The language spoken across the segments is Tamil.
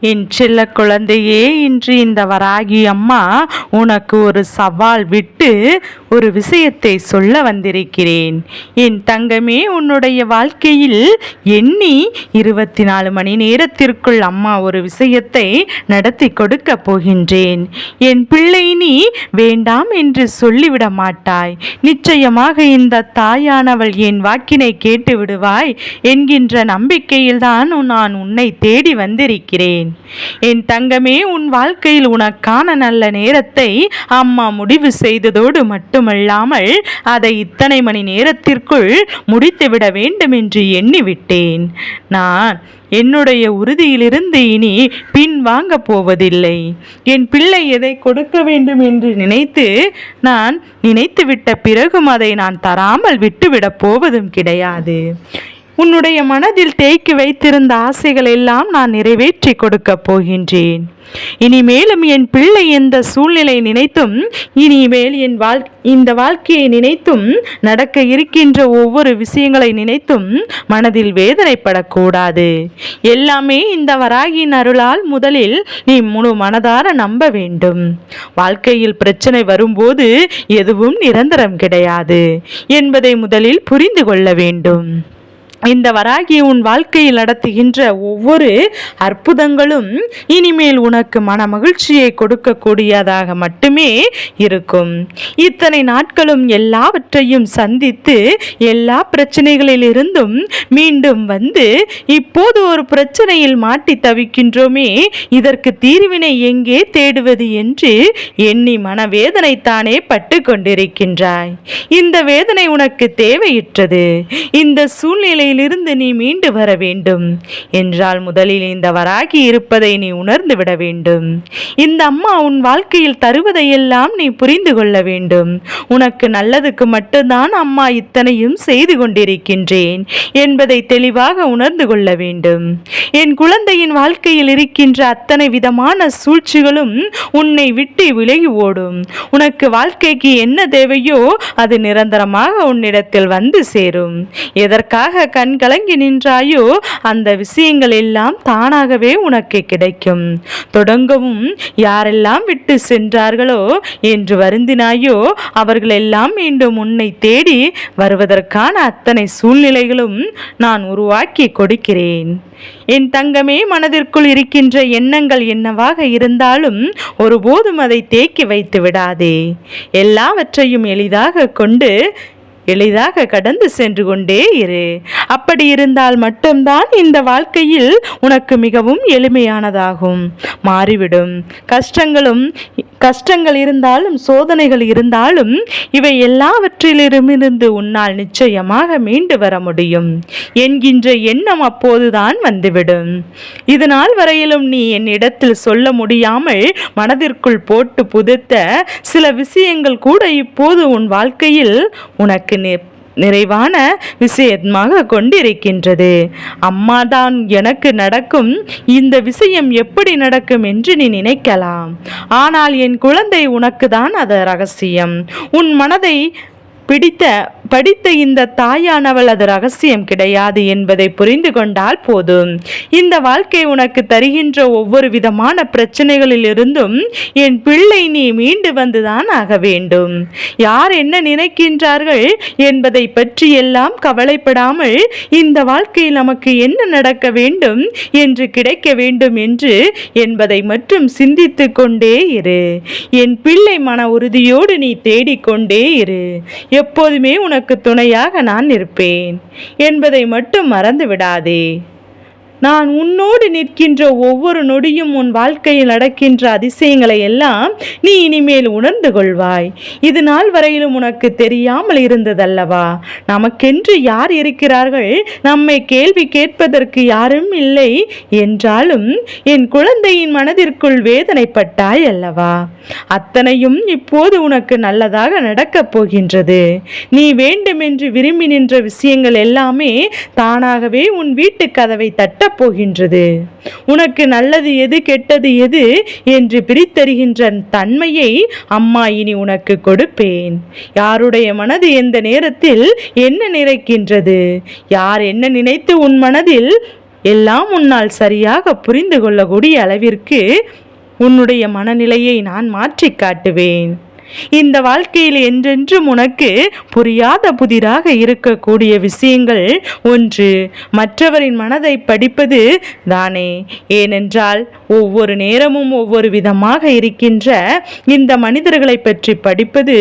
என் செல்ல குழந்தையே இன்று இந்த வராகி அம்மா உனக்கு ஒரு சவால் விட்டு ஒரு விஷயத்தை சொல்ல வந்திருக்கிறேன். என் தங்கமே உன்னுடைய வாழ்க்கையில் எண்ணி இருபத்தி நாலு மணி நேரத்திற்குள் அம்மா ஒரு விஷயத்தை நடத்தி கொடுக்க போகின்றேன். என் பிள்ளை நீ வேண்டாம் என்று சொல்லிவிட மாட்டாய். நிச்சயமாக இந்த தாயானவள் என் வாக்கினை கேட்டு விடுவாய் என்கின்ற நம்பிக்கையில்தான் நான் உன்னை தேடி வந்திருக்கிறேன். என் தங்கமே உன் வாழ்க்கையில் உனக்கான நல்ல நேரத்தை அம்மா முடிவு செய்ததோடு மட்டுமல்லாமல் அதை இத்தனை மணி நேரத்திற்குள் முடித்துவிட வேண்டும் என்று எண்ணிவிட்டேன். நான் என்னுடைய உறுதியிலிருந்து இனி பின் வாங்க போவதில்லை. என் பிள்ளை எதை கொடுக்க வேண்டும் என்று நினைத்து நான் நினைத்துவிட்ட பிறகும் அதை நான் தராமல் விட்டுவிடப் போவதும் கிடையாது. உன்னுடைய மனதில் தேக்கி வைத்திருந்த ஆசைகள் எல்லாம் நான் நிறைவேற்றி கொடுக்கப் போகின்றேன். இனிமேலும் என் பிள்ளை எந்த சூழ்நிலை நினைத்தும் இனிமேல் என் வாழ் இந்த வாழ்க்கையை நினைத்தும் நடக்க இருக்கின்ற ஒவ்வொரு விஷயங்களை நினைத்தும் மனதில் வேதனைப்படக்கூடாது. எல்லாமே இந்த வராகியின் அருளால் முதலில் நீ முழு மனதார நம்ப வேண்டும். வாழ்க்கையில் பிரச்சனை வரும்போது எதுவும் நிரந்தரம் கிடையாது என்பதை முதலில் புரிந்து கொள்ள வேண்டும். இந்த வராகி உன் வாழ்க்கையில் நடத்துகின்ற ஒவ்வொரு அற்புதங்களும் இனிமேல் உனக்கு மன மகிழ்ச்சியை கொடுக்கக்கூடியதாக மட்டுமே இருக்கும். இத்தனை நாட்களும் எல்லாவற்றையும் சந்தித்து எல்லா பிரச்சனைகளிலிருந்தும் மீண்டும் வந்து இப்போது ஒரு பிரச்சனையில் மாட்டி தவிக்கின்றோமே இதற்கு தீர்வினை எங்கே தேடுவது என்று எண்ணி மனவேதனை தானே பட்டு கொண்டிருக்கின்றாய் இந்த வேதனை உனக்கு தேவையற்றது. இந்த சூழ்நிலை நிலையிலிருந்து நீ மீண்டு வர வேண்டும். என்றால் முதலில் இந்த வராகி இருப்பதை நீ உணர்ந்து விட வேண்டும். இந்த அம்மா உன் வாழ்க்கையில் தருவதையெல்லாம் நீ புரிந்து கொள்ள வேண்டும். உனக்கு நல்லதுக்கு மட்டும்தான் அம்மா இத்தனையும் செய்து கொண்டிருக்கின்றேன் என்பதை தெளிவாக உணர்ந்து கொள்ள வேண்டும். என் குழந்தையின் வாழ்க்கையில் இருக்கின்ற அத்தனை விதமான சூழ்ச்சிகளும் உன்னை விட்டு விலகி ஓடும். உனக்கு வாழ்க்கைக்கு என்ன தேவையோ அது நிரந்தரமாக உன்னிடத்தில் வந்து சேரும். எதற்காக கண் கலங்கி நின்றாயோ அந்த விஷயங்கள் எல்லாம் தானாகவே உனக்கு கிடைக்கும். தொடங்கவும் யாரெல்லாம் விட்டு சென்றார்களோ என்று வருந்தினாயோ அவர்களெல்லாம் மீண்டும் உன்னை தேடி வருவதற்கான அத்தனை சூழ்நிலைகளும் நான் உருவாக்கி கொடுக்கிறேன். என் தங்கமே மனதிற்குள் இருக்கின்ற எண்ணங்கள் என்னவாக இருந்தாலும் ஒருபோதும் அதை தேக்கி வைத்து விடாதே. எல்லாவற்றையும் எளிதாக கொண்டு எளிதாக கடந்து சென்று கொண்டே இரு. அப்படி இருந்தால் மட்டும்தான் இந்த வாழ்க்கையில் உனக்கு மிகவும் எளிமையானதாகும். மாறிவிடும். கஷ்டங்களும் கஷ்டங்கள் இருந்தாலும் சோதனைகள் இருந்தாலும் இவை எல்லாவற்றிலிருமிருந்து உன்னால் நிச்சயமாக மீண்டு வர முடியும். என்கின்ற எண்ணம் அப்போதுதான் வந்துவிடும். இது நாள் வரையிலும் நீ என்னிடத்தில் சொல்ல முடியாமல் மனதிற்குள் போட்டு புதைத்த சில விஷயங்கள் கூட இப்போது உன் வாழ்க்கையில் உனக்கு நிறைவான விஷயமாக கொண்டிருக்கின்றது. அம்மாதான் எனக்கு நடக்கும். இந்த விஷயம் எப்படி நடக்கும் என்று நீ நினைக்கலாம். ஆனால் என் குழந்தை உனக்கு தான் அது ரகசியம். உன் மனதை பிடித்த படித்த இந்த தாயானவள் அது ரகசியம் கிடையாது என்பதை புரிந்து கொண்டால் போதும். இந்த வாழ்க்கை உனக்கு தருகின்ற ஒவ்வொரு விதமான பிரச்சனைகளில் இருந்தும் என் பிள்ளை நீ மீண்டு வந்துதான் ஆக வேண்டும். யார் என்ன நினைக்கின்றார்கள் என்பதை பற்றி எல்லாம் கவலைப்படாமல் இந்த வாழ்க்கையில் நமக்கு என்ன நடக்க வேண்டும் என்று கிடைக்க வேண்டும் என்று என்பதை மட்டும் சிந்தித்து கொண்டே இரு. என் பிள்ளை மன உறுதியோடு நீ தேடிக்கொண்டே இரு. எப்போதுமே உனக்கு துணையாக நான் இருப்பேன். என்பதை மட்டும் மறந்து விடாதே நான் உன்னோடு நிற்கின்ற ஒவ்வொரு நொடியும் உன் வாழ்க்கையில் நடக்கின்ற அதிசயங்களை எல்லாம் நீ இனிமேல் உணர்ந்து கொள்வாய். இது நாள் வரையிலும் உனக்கு தெரியாமல் இருந்ததல்லவா? நமக்கென்று யார் இருக்கிறார்கள்? நம்மை கேள்வி கேட்பதற்கு யாரும் இல்லை என்றாலும் என் குழந்தையின் மனதிற்குள் வேதனைப்பட்டாய் அல்லவா? அத்தனையும் இப்போது உனக்கு நல்லதாக நடக்கப் போகின்றது. நீ வேண்டுமென்று விரும்பி நின்ற விஷயங்கள் எல்லாமே தானாகவே உன் வீட்டு கதவை தட்ட போகின்றது உனக்கு நல்லது எது கெட்டது எது என்று பிரித்தறிகின்ற தன்மையை அம்மா இனி உனக்கு கொடுப்பேன். யாருடைய மனது எந்த நேரத்தில் என்ன நிறைக்கின்றது யார் என்ன நினைத்து உன் மனதில் எல்லாம் உன்னால் சரியாக புரிந்து கொள்ளக்கூடிய அளவிற்கு உன்னுடைய மனநிலையை நான் மாற்றி காட்டுவேன். இந்த வாழ்க்கையில் என்றென்றும் உனக்கு புரியாத புதிராக இருக்கக்கூடிய விஷயங்கள் ஒன்று. மற்றவரின் மனதை படிப்பது தானே. ஏனென்றால் ஒவ்வொரு நேரமும் ஒவ்வொரு விதமாக இருக்கின்ற இந்த மனிதர்களை பற்றி படிப்பது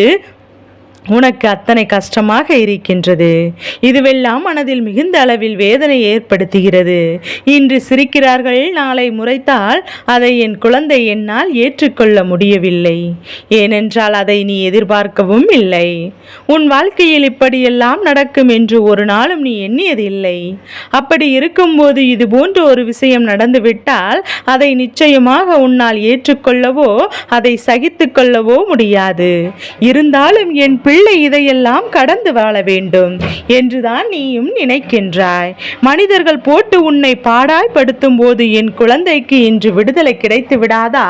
உனக்கு அத்தனை கஷ்டமாக இருக்கின்றது. இதுவெல்லாம் மனதில் மிகுந்த அளவில் வேதனை ஏற்படுத்துகிறது. இன்று சிரிக்கிறார்கள் நாளை முறைத்தால் அதை என் குழந்தை என்னால் ஏற்றுக்கொள்ள முடியவில்லை. ஏனென்றால் அதை நீ எதிர்பார்க்கவும் இல்லை. உன் வாழ்க்கையில் இப்படியெல்லாம் நடக்கும் என்று ஒரு நாளும் நீ எண்ணியதில்லை. அப்படி இருக்கும்போது இது போன்ற ஒரு விஷயம் நடந்துவிட்டால் அதை நிச்சயமாக உன்னால் ஏற்றுக்கொள்ளவோ அதை சகித்து கொள்ளவோ முடியாது. இருந்தாலும் என் பிள்ளை இதையெல்லாம் கடந்து வாழ வேண்டும் என்றுதான் நீயும் நினைக்கின்றாய். மனிதர்கள் போட்டு உன்னை பாடாய்படுத்தும் போது என் குழந்தைக்கு இன்று விடுதலை கிடைத்து விடாதா?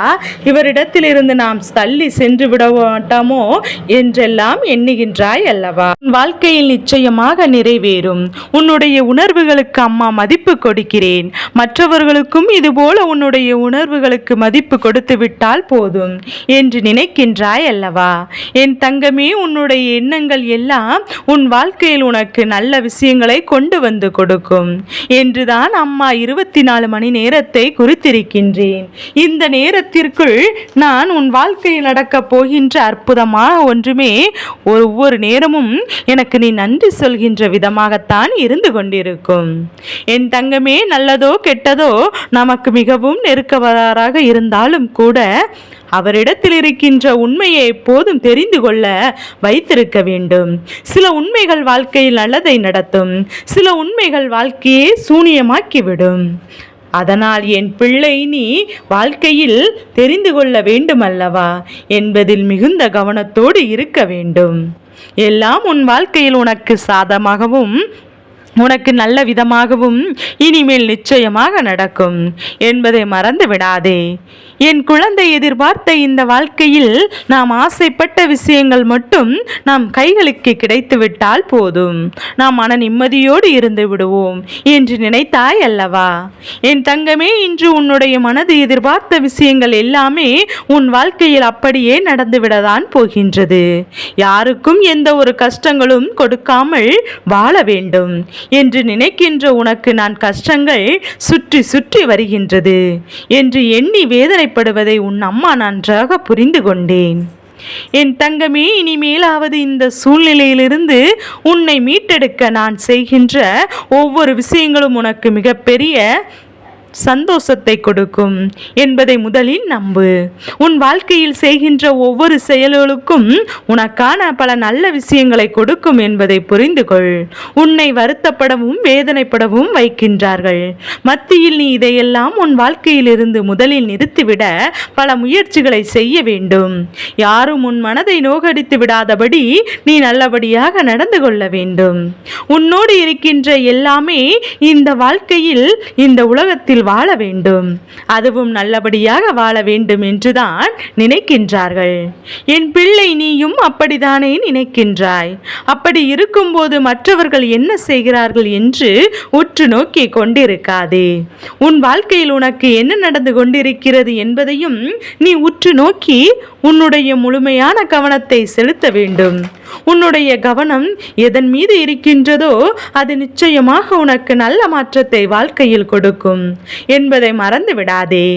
இவரிடத்திலிருந்து நாம் தள்ளி சென்று விட மாட்டோமோ என்றெல்லாம் எண்ணுகின்றாய் அல்லவா? உன் வாழ்க்கையில் நிச்சயமாக நிறைவேறும். உன்னுடைய உணர்வுகளுக்கு அம்மா மதிப்பு கொடுக்கிறேன். மற்றவர்களுக்கும் இதுபோல உன்னுடைய உணர்வுகளுக்கு மதிப்பு கொடுத்து விட்டால் போதும் என்று நினைக்கின்றாய் அல்லவா? என் தங்கமே உன்னுடைய எண்ணங்கள் எல்லாம் உன் வாழ்க்கையில் உனக்கு நல்ல விஷயங்களை கொண்டு வந்து கொடுக்கும். என்றுதான் அம்மா இருபத்தி நாலு மணி நேரத்தை குறித்திருக்கின்றேன். இந்த நேரத்திற்குள் நான் உன் வாழ்க்கையில் நடக்கப் போகின்ற அற்புதமான ஒன்றுமே ஒவ்வொரு நேரமும் எனக்கு நீ நன்றி சொல்கின்ற விதமாகத்தான் இருந்து கொண்டிருக்கும். என் தங்கமே நல்லதோ கெட்டதோ நமக்கு மிகவும் நெருக்கவராக இருந்தாலும் கூட அவரிடத்தில் இருக்கின்ற உண்மையை எப்போதும் தெரிந்து கொள்ள வைத்திருக்க வேண்டும். சில உண்மைகள் வாழ்க்கையில் நல்லதை நடத்தும். சில உண்மைகள் வாழ்க்கையை சூனியமாக்கிவிடும். அதனால் என் பிள்ளை நீ வாழ்க்கையில் தெரிந்து கொள்ள வேண்டுமல்லவா? என்பதில் மிகுந்த கவனத்தோடு இருக்க வேண்டும். எல்லாம் உன் வாழ்க்கையில் உனக்கு சாதமாகவும் உனக்கு நல்ல விதமாகவும் இனிமேல் நிச்சயமாக நடக்கும் என்பதை மறந்து விடாதே. என் குழந்தை எதிர்பார்த்த இந்த வாழ்க்கையில் நாம் ஆசைப்பட்ட விஷயங்கள் மட்டும் நாம் கைகளுக்கு கிடைத்துவிட்டால் போதும். நாம் மன நிம்மதியோடு இருந்து விடுவோம் என்று நினைத்தாய் அல்லவா? என் தங்கமே இன்று உன்னுடைய மனது எதிர்பார்த்த விஷயங்கள் எல்லாமே உன் வாழ்க்கையில் அப்படியே நடந்துவிடதான் போகின்றது. யாருக்கும் எந்த ஒரு கஷ்டங்களும் கொடுக்காமல் வாழ வேண்டும். என்று நினைக்கின்ற உனக்கு நான் கஷ்டங்கள் சுற்றி சுற்றி வருகின்றது என்று எண்ணி வேதனைப்படுவதை உன் அம்மா நன்றாக புரிந்து கொண்டேன். என் தங்கமே இனிமேலாவது இந்த சூழ்நிலையிலிருந்து உன்னை மீட்டெடுக்க நான் செய்கின்ற ஒவ்வொரு விஷயங்களும் உனக்கு மிகப்பெரிய சந்தோஷத்தை கொடுக்கும் என்பதை முதலில் நம்பு. உன் வாழ்க்கையில் செய்கின்ற ஒவ்வொரு செயல்களுக்கும் உனக்கான பல நல்ல விஷயங்களை கொடுக்கும் என்பதை புரிந்து கொள். உன்னை வருத்தப்படவும் வேதனைப்படவும் வைக்கின்றார்கள். மத்தியில் நீ இதையெல்லாம் உன் வாழ்க்கையிலிருந்து முதலில் நிறுத்திவிட பல முயற்சிகளை செய்ய வேண்டும். யாரும் உன் மனதை நோகடித்து விடாதபடி நீ நல்லபடியாக நடந்து கொள்ள வேண்டும். உன்னோடு இருக்கின்ற எல்லாமே இந்த வாழ்க்கையில் இந்த உலகத்தில் வாழ வேண்டும். அதுவும் நல்லபடியாக வாழ வேண்டும் என்றுதான் நினைக்கின்றார்கள். என் பிள்ளை நீயும் அப்படித்தானே நினைக்கின்றாய். அப்படி இருக்கும்போது மற்றவர்கள் என்ன செய்கிறார்கள் என்று உற்று நோக்கி கொண்டிருக்காதே. உன் வாழ்க்கையில் உனக்கு என்ன நடந்து கொண்டிருக்கிறது என்பதையும் நீ உற்று நோக்கி உன்னுடைய முழுமையான கவனத்தை செலுத்த வேண்டும். உன்னுடைய கவனம் எதன் மீது இருக்கின்றதோ அது நிச்சயமாக உனக்கு நல்ல மாற்றத்தை வாழ்க்கையில் கொடுக்கும். என்பதை மறந்து விடாதே.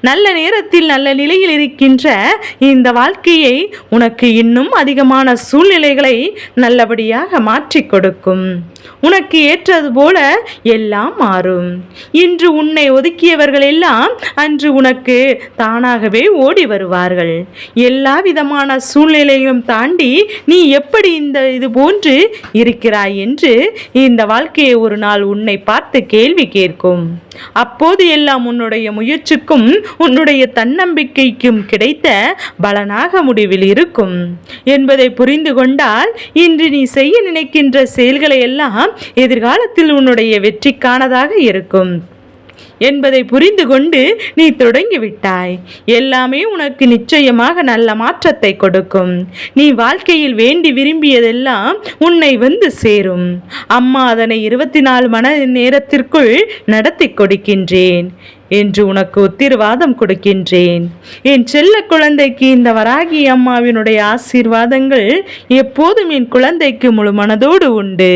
நல்ல நேரத்தில் நல்ல நிலையில் இருக்கின்ற இந்த வாழ்க்கையை உனக்கு இன்னும் அதிகமான சூழ்நிலைகளை நல்லபடியாக மாற்றிக் கொடுக்கும். உனக்கு ஏற்றது போல எல்லாம் மாறும். இன்று உன்னை ஒதுக்கியவர்கள் எல்லாம் அன்று உனக்கு தானாகவே ஓடி வருவார்கள். எல்லா விதமான சூழ்நிலையும் தாண்டி நீ எப்படி இந்த இது போன்று இருக்கிறாய் என்று இந்த வாழ்க்கையை ஒரு நாள் உன்னை பார்த்து கேள்வி கேட்கும். அப்போது எல்லாம் உன்னுடைய முயற்சிக்கும் உன்னுடைய தன்னம்பிக்கைக்கும் கிடைத்த பலனாக முடிவில் இருக்கும். என்பதை புரிந்து கொண்டால் இன்று நீ செய்ய நினைக்கின்ற செயல்களை எல்லாம் எல்லாம் எதிர்காலத்தில் உன்னுடைய வெற்றிக்கானதாக இருக்கும். என்பதை புரிந்து கொண்டு நீ தொடங்கிவிட்டாய் எல்லாமே உனக்கு நிச்சயமாக நல்ல மாற்றத்தை கொடுக்கும். நீ வாழ்க்கையில் வேண்டி விரும்பியதெல்லாம் உன்னை வந்து சேரும். அம்மா அதனை இருபத்தி நாலு மணி நேரத்திற்குள் நடத்தி கொடுக்கின்றேன். என்று உனக்கு உத்திரவாதம் கொடுக்கின்றேன். என் செல்ல குழந்தைக்கு இந்த வராகி அம்மாவினுடைய ஆசீர்வாதங்கள் எப்போதும் என் குழந்தைக்கு முழு மனதோடு உண்டு.